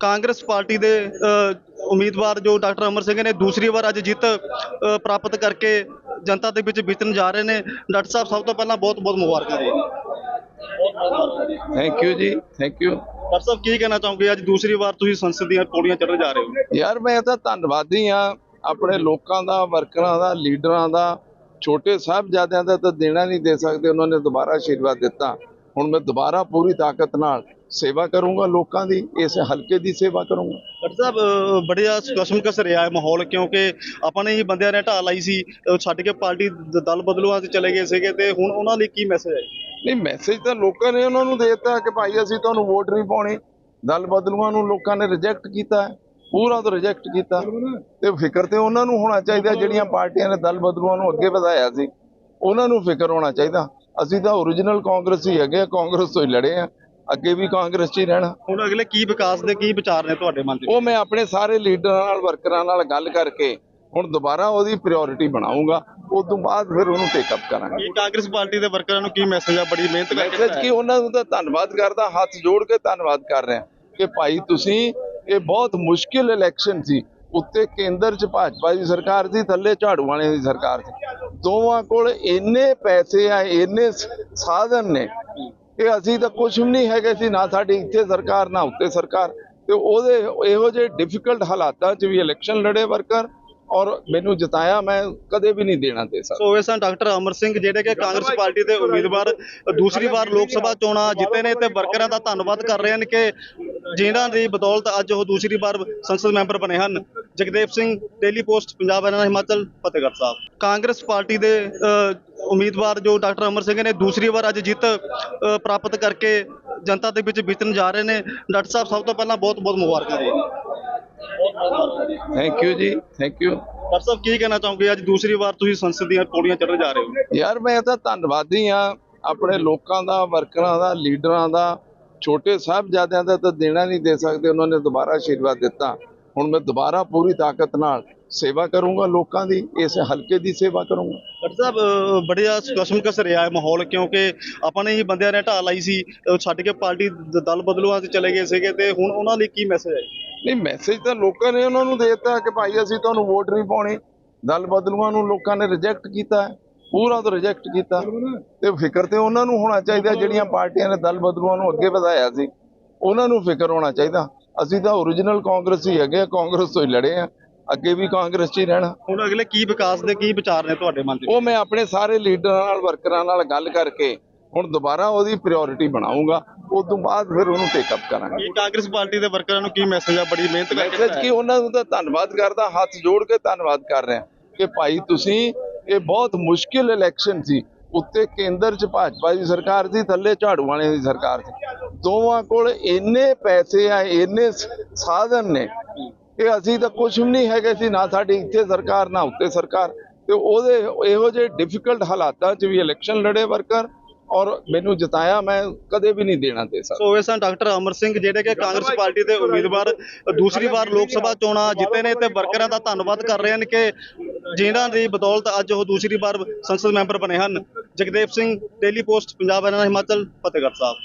Congress party ਦੇ ਉਮੀਦਵਾਰ ਜੋ ਡਾਕਟਰ ਅਮਰ ਸਿੰਘ ਨੇ ਦੂਸਰੀ ਵਾਰ ਅੱਜ ਜਿੱਤ ਪ੍ਰਾਪਤ ਕਰਕੇ ਜਨਤਾ ਦੇ ਵਿੱਚ ਵਿਚਰਨ ਜਾ ਰਹੇ ਨੇ। ਡਾਕਟਰ ਸਾਹਿਬ ਸਭ ਤੋਂ ਪਹਿਲਾਂ ਬਹੁਤ ਬਹੁਤ ਮੁਬਾਰਕਾਂ ਜੀ। ਥੈਂਕ ਯੂ ਜੀ ਥੈਂਕ ਯੂ ਡਾਕਟਰ ਸਾਹਿਬ ਕੀ ਕਹਿਣਾ ਚਾਹੋਗੇ? ਅੱਜ ਦੂਸਰੀ ਵਾਰ ਤੁਸੀਂ ਸੰਸਦ ਦੀਆਂ ਪੌੜੀਆਂ ਚੜ੍ਹਨ ਜਾ ਰਹੇ ਹੋ। ਯਾਰ ਮੈਂ ਤਾਂ ਧੰਨਵਾਦੀ ਆ ਆਪਣੇ ਲੋਕਾਂ ਦਾ ਵਰਕਰਾਂ ਦਾ ਲੀਡਰਾਂ ਦਾ ਛੋਟੇ ਸਾਹਿਬਜ਼ਾਦਿਆਂ ਦਾ ਤਾਂ ਦੇਣਾ ਨਹੀਂ ਦੇ ਸਕਦੇ। ਉਹਨਾਂ ਨੇ ਦੁਬਾਰਾ ਆਸ਼ੀਰਵਾਦ ਦਿੱਤਾ। ਹੁਣ ਮੈਂ ਦੁਬਾਰਾ ਪੂਰੀ ਤਾਕਤ ਨਾਲ ਸੇਵਾ ਕਰੂੰਗਾ ਲੋਕਾਂ ਦੀ ਇਸ ਹਲਕੇ ਦੀ ਸੇਵਾ ਕਰੂੰਗਾ। ਡਾਕਟਰ ਸਾਹਿਬ ਬੜਿਆ ਕਸਮਕਸ ਰਿਹਾ ਹੈ ਮਾਹੌਲ ਕਿਉਂਕਿ ਆਪਾਂ ਨੇ ਹੀ ਬੰਦਿਆਂ ਨੇ ਢਾਲ ਲਾਈ ਸੀ ਛੱਡ ਕੇ ਪਾਰਟੀ ਦਲ ਬਦਲੂਆਂ ਤੇ ਚਲੇ ਗਏ ਸੀਗੇ ਤੇ ਹੁਣ ਉਹਨਾਂ ਲਈ ਕੀ ਮੈਸੇਜ ਹੈ ਨਹੀਂ ਮੈਸੇਜ ਤਾਂ ਲੋਕਾਂ ਨੇ ਉਹਨਾਂ ਨੂੰ ਦੇ ਦਿੱਤਾ ਕਿ ਭਾਈ ਅਸੀਂ ਤੁਹਾਨੂੰ ਵੋਟ ਨਹੀਂ ਪਾਉਣੀ। ਦਲ ਬਦਲੂਆਂ ਨੂੰ ਲੋਕਾਂ ਨੇ ਰਿਜੈਕਟ ਕੀਤਾ ਪੂਰਾ ਤੋਂ ਰਿਜੈਕਟ ਕੀਤਾ। ਤੇ ਫਿਕਰ ਤੇ ਉਹਨਾਂ ਨੂੰ ਹੋਣਾ ਚਾਹੀਦਾ ਜਿਹੜੀਆਂ ਪਾਰਟੀਆਂ ਨੇ ਦਲ ਬਦਲੂਆਂ ਨੂੰ ਅੱਗੇ ਵਧਾਇਆ ਸੀ ਉਹਨਾਂ ਨੂੰ ਫਿਕਰ ਹੋਣਾ ਚਾਹੀਦਾ। ਅਸੀਂ ਤਾਂ ਓਰੀਜਨਲ ਕਾਂਗਰਸ ਹੀ ਹੈਗੇ ਆ ਕਾਂਗਰਸ ਤੋਂ ਹੀ ਲੜੇ ਆ। ਅੱਗੇ ਵੀ ਕਾਂਗਰਸ 'ਚ ਹੀ ਰਹਿਣਾ। ਹੁਣ ਅਗਲੇ ਕੀ ਵਿਕਾਸ ਦੇ ਕੀ ਵਿਚਾਰ ਨੇ ਤੁਹਾਡੇ ਮਨ 'ਚ ਉਹ ਮੈਂ ਆਪਣੇ ਸਾਰੇ ਲੀਡਰਾਂ ਨਾਲ ਵਰਕਰਾਂ ਨਾਲ ਗੱਲ ਕਰਕੇ ਹੁਣ ਦੁਬਾਰਾ ਉਹਦੀ ਪ੍ਰਾਇੋਰਟੀ ਬਣਾਉਂਗਾ ਉਸ ਤੋਂ ਬਾਅਦ ਫਿਰ ਉਹਨੂੰ ਟੇਕ ਅਪ ਕਰਾਂਗੇ। ਕੀ ਕਾਂਗਰਸ ਪਾਰਟੀ ਦੇ ਵਰਕਰਾਂ ਨੂੰ ਕੀ ਮੈਸੇਜ ਆ? ਬੜੀ ਮਿਹਨਤ ਕਰਕੇ ਮੈਸੇਜ ਕੀ? ਉਹਨਾਂ ਨੂੰ ਤਾਂ ਧੰਨਵਾਦ ਕਰਦਾ ਹੱਥ ਜੋੜ ਕੇ ਧੰਨਵਾਦ ਕਰ ਰਿਹਾ। ਕਿ ਭਾਈ ਤੁਸੀਂ ਇਹ ਬਹੁਤ ਮੁਸ਼ਕਿਲ ਇਲੈਕਸ਼ਨ ਸੀ। ਉੱਤੇ ਕੇਂਦਰ 'ਚ ਭਾਜਪਾ ਦੀ ਸਰਕਾਰ ਸੀ ਥੱਲੇ ਝਾੜੂ ਵਾਲਿਆਂ ਦੀ ਸਰਕਾਰ ਸੀ। ਦੋਵਾਂ ਕੋਲ ਇੰਨੇ ਪੈਸੇ ਆ ਇੰਨੇ ਸਾਧਨ ਨੇ ਕਿ ਅਸੀਂ ਤਾਂ ਕੁਝ ਵੀ ਨਹੀਂ ਹੈਗੇ ਸੀ ਨਾ ਸਾਡੀ ਇੱਥੇ ਸਰਕਾਰ ਨਾ ਉੱਤੇ ਸਰਕਾਰ। ਤੇ ਉਹਦੇ ਇਹੋ ਜਿਹੇ ਡਿਫਿਕਲਟ ਹਾਲਾਤਾਂ 'ਚ ਵੀ ਇਲੈਕਸ਼ਨ ਲੜੇ ਵਰਕਰ ਔਰ ਮੈਨੂੰ ਜਿਤਾਇਆ ਮੈਂ ਕਦੇ ਵੀ ਨਹੀਂ ਦੇਣਾ ਦੇ ਸਕਦਾ। ਸੋ ਇਹ ਸਨ ਡਾਕਟਰ ਅਮਰ ਸਿੰਘ ਜਿਹੜੇ ਕਿ ਕਾਂਗਰਸ ਪਾਰਟੀ ਦੇ ਉਮੀਦਵਾਰ ਦੂਸਰੀ ਵਾਰ ਲੋਕ ਸਭਾ ਚੋਣਾਂ ਜਿੱਤੇ ਨੇ ਤੇ ਵਰਕਰਾਂ ਦਾ ਧੰਨਵਾਦ ਕਰ ਰਹੇ ਹਨ ਕਿ ਜਿਨ੍ਹਾਂ ਦੀ ਬਦੌਲਤ ਅੱਜ ਉਹ ਦੂਸਰੀ ਵਾਰ ਸੰਸਦ ਮੈਂਬਰ ਬਣੇ ਹਨ। Jagdev Singh daily post Punjab Haryana Himachal Fatehgarh Sahib. Congress party ਦੇ ਉਮੀਦਵਾਰ ਜੋ ਡਾਕਟਰ ਅਮਰ ਸਿੰਘ ਨੇ ਦੂਸਰੀ ਵਾਰ ਅੱਜ ਜਿੱਤ ਪ੍ਰਾਪਤ ਕਰਕੇ ਜਨਤਾ ਦੇ ਵਿੱਚ ਵਿਚਰਨ ਜਾ ਰਹੇ ਨੇ। ਡਾਕਟਰ ਸਾਹਿਬ ਸਭ ਤੋਂ ਪਹਿਲਾਂ ਬਹੁਤ ਬਹੁਤ ਮੁਬਾਰਕਾਂ ਜੀ। ਥੈਂਕ ਯੂ ਜੀ ਥੈਂਕ ਯੂ ਡਾਕਟਰ ਸਾਹਿਬ ਕੀ ਕਹਿਣਾ ਚਾਹੋਗੇ? ਅੱਜ ਦੂਸਰੀ ਵਾਰ ਤੁਸੀਂ ਸੰਸਦ ਦੀਆਂ ਪੌੜੀਆਂ ਚੜ੍ਹਨ ਜਾ ਰਹੇ ਹੋ। ਯਾਰ ਮੈਂ ਤਾਂ ਧੰਨਵਾਦੀ ਆ ਆਪਣੇ ਲੋਕਾਂ ਦਾ ਵਰਕਰਾਂ ਦਾ ਲੀਡਰਾਂ ਦਾ ਛੋਟੇ ਸਾਹਿਬਜ਼ਾਦਿਆਂ ਦਾ ਤਾਂ ਦੇਣਾ ਨਹੀਂ ਦੇ ਸਕਦੇ। ਉਹਨਾਂ ਨੇ ਦੁਬਾਰਾ ਆਸ਼ੀਰਵਾਦ ਦਿੱਤਾ। ਹੁਣ ਮੈਂ ਦੁਬਾਰਾ ਪੂਰੀ ਤਾਕਤ ਨਾਲ ਸੇਵਾ ਕਰੂੰਗਾ ਲੋਕਾਂ ਦੀ ਇਸ ਹਲਕੇ ਦੀ ਸੇਵਾ ਕਰੂੰਗਾ। ਡਾਕਟਰ ਸਾਹਿਬ ਬੜਿਆ ਕਸਮਕਸ ਰਿਹਾ ਹੈ ਮਾਹੌਲ ਕਿਉਂਕਿ ਆਪਾਂ ਨੇ ਹੀ ਬੰਦਿਆਂ ਨੇ ਢਾਲ ਲਾਈ ਸੀ ਛੱਡ ਕੇ ਪਾਰਟੀ ਦਲ ਬਦਲੂਆਂ ਤੇ ਚਲੇ ਗਏ ਸੀਗੇ ਤੇ ਹੁਣ ਉਹਨਾਂ ਲਈ ਕੀ ਮੈਸੇਜ ਹੈ ਨਹੀਂ ਮੈਸੇਜ ਤਾਂ ਲੋਕਾਂ ਨੇ ਉਹਨਾਂ ਨੂੰ ਦੇ ਦਿੱਤਾ ਕਿ ਭਾਈ ਅਸੀਂ ਤੁਹਾਨੂੰ ਵੋਟ ਨਹੀਂ ਪਾਉਣੀ। ਦਲ ਬਦਲੂਆਂ ਨੂੰ ਲੋਕਾਂ ਨੇ ਰਿਜੈਕਟ ਕੀਤਾ ਪੂਰਾ ਤੋਂ ਰਿਜੈਕਟ ਕੀਤਾ। ਤੇ ਫਿਕਰ ਤੇ ਉਹਨਾਂ ਨੂੰ ਹੋਣਾ ਚਾਹੀਦਾ ਜਿਹੜੀਆਂ ਪਾਰਟੀਆਂ ਨੇ ਦਲ ਬਦਲੂਆਂ ਨੂੰ ਅੱਗੇ ਵਧਾਇਆ ਸੀ ਉਹਨਾਂ ਨੂੰ ਫਿਕਰ ਹੋਣਾ ਚਾਹੀਦਾ। ਅਸੀਂ ਤਾਂ ਓਰੀਜਨਲ ਕਾਂਗਰਸ ਹੀ ਹੈਗੇ ਆ ਕਾਂਗਰਸ ਤੋਂ ਹੀ ਲੜੇ ਆ। ਅੱਗੇ ਵੀ ਕਾਂਗਰਸ 'ਚ ਹੀ ਰਹਿਣਾ। ਹੁਣ ਅਗਲੇ ਕੀ ਵਿਕਾਸ ਦੇ ਕੀ ਵਿਚਾਰ ਨੇ ਤੁਹਾਡੇ ਮਨ 'ਚ ਉਹ ਮੈਂ ਆਪਣੇ ਸਾਰੇ ਲੀਡਰਾਂ ਨਾਲ ਵਰਕਰਾਂ ਨਾਲ ਗੱਲ ਕਰਕੇ ਹੁਣ ਦੁਬਾਰਾ ਉਹਦੀ ਪ੍ਰਾਇੋਰਟੀ ਬਣਾਉਂਗਾ ਉਸ ਤੋਂ ਬਾਅਦ ਫਿਰ ਉਹਨੂੰ ਟੇਕ ਅਪ ਕਰਾਂਗੇ। ਕੀ ਕਾਂਗਰਸ ਪਾਰਟੀ ਦੇ ਵਰਕਰਾਂ ਨੂੰ ਕੀ ਮੈਸੇਜ ਆ? ਬੜੀ ਮਿਹਨਤ ਕਰਕੇ ਮੈਸੇਜ ਕੀ? ਉਹਨਾਂ ਨੂੰ ਤਾਂ ਧੰਨਵਾਦ ਕਰਦਾ ਹੱਥ ਜੋੜ ਕੇ ਧੰਨਵਾਦ ਕਰ ਰਿਹਾ। ਕਿ ਭਾਈ ਤੁਸੀਂ ਇਹ ਬਹੁਤ ਮੁਸ਼ਕਿਲ ਇਲੈਕਸ਼ਨ ਸੀ। ਉੱਤੇ ਕੇਂਦਰ 'ਚ ਭਾਜਪਾ ਦੀ ਸਰਕਾਰ ਸੀ ਥੱਲੇ ਝਾੜੂ ਵਾਲਿਆਂ ਦੀ ਸਰਕਾਰ ਸੀ। ਦੋਵਾਂ ਕੋਲ ਇੰਨੇ ਪੈਸੇ ਆ ਇੰਨੇ ਸਾਧਨ ਨੇ ਕਿ ਅਸੀਂ ਤਾਂ ਕੁਝ ਵੀ ਨਹੀਂ ਹੈਗੇ ਸੀ ਨਾ ਸਾਡੀ ਇੱਥੇ ਸਰਕਾਰ ਨਾ ਉੱਤੇ ਸਰਕਾਰ। ਤੇ ਉਹਦੇ ਇਹੋ ਜਿਹੇ ਡਿਫਿਕਲਟ ਹਾਲਾਤਾਂ 'ਚ ਵੀ ਇਲੈਕਸ਼ਨ ਲੜੇ ਵਰਕਰ ਔਰ ਮੈਨੂੰ ਜਿਤਾਇਆ ਮੈਂ ਕਦੇ ਵੀ ਨਹੀਂ ਦੇਣਾ ਦੇ ਸਕਦਾ। ਸੋ ਇਹ ਸਨ ਡਾਕਟਰ ਅਮਰ ਸਿੰਘ ਜਿਹੜੇ ਕਿ ਕਾਂਗਰਸ ਪਾਰਟੀ ਦੇ ਉਮੀਦਵਾਰ ਦੂਸਰੀ ਵਾਰ ਲੋਕ ਸਭਾ ਚੋਣਾਂ ਜਿੱਤੇ ਨੇ ਤੇ ਵਰਕਰਾਂ ਦਾ ਧੰਨਵਾਦ ਕਰ ਰਹੇ ਹਨ ਕਿ ਜਿਨ੍ਹਾਂ ਦੀ ਬਦੌਲਤ ਅੱਜ ਉਹ ਦੂਸਰੀ ਵਾਰ ਸੰਸਦ ਮੈਂਬਰ ਬਣੇ ਹਨ। Jagdev Singh daily post Punjab Haryana Himachal Fatehgarh Sahib.